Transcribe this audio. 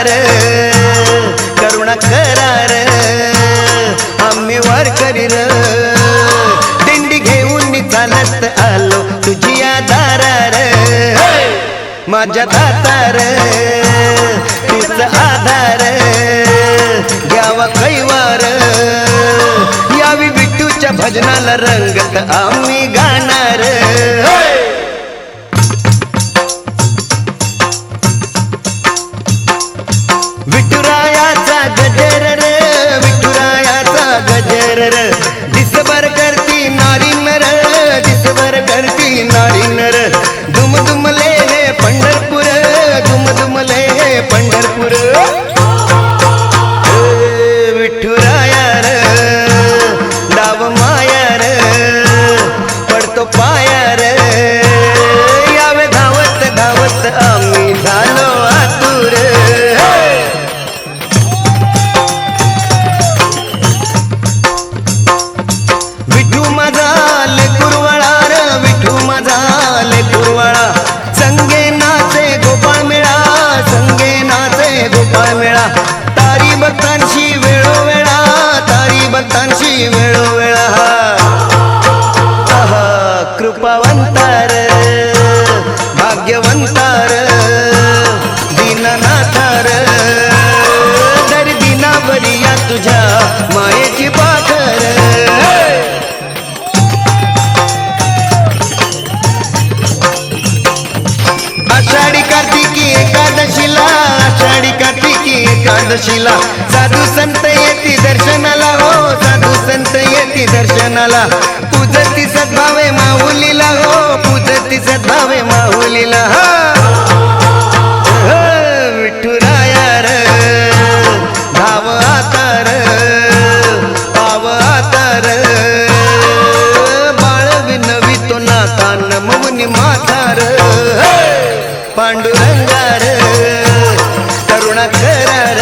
करार करुणा करार आम्ही वार करील. दिंडी घेऊन चालत आलो तुझी आधारार माझ्या दातार तुझा आधार. घ्यावा कैवार यावी विठूच्या भजनाला रंगत आम्ही गाणार. विठुरायाचा गजर र विठुरायाचा गजर र. दिसभर करती नारी नर दिसभर करती नारी नर. दुमदुमले हे पंढरपूर दुमदुमले हे पंढरपूर. वेळोवेळा हा. कृपावंतार भाग्यवंतार दीननाथार. दर दिनावरी या तुझ्या मायेची पाखर. आषाढी कार्तिकी एकादशीला आषाढी कार्तिकी एकादशीला साधू संत येती दर्शनाला. हो येती दर्शनाला. पूजती सद्भावे माहुलीला हो. पूजती सद्भावे माहुलीला हो. हो, विठुराया भाव भाव पांडुरंगार करुणा करार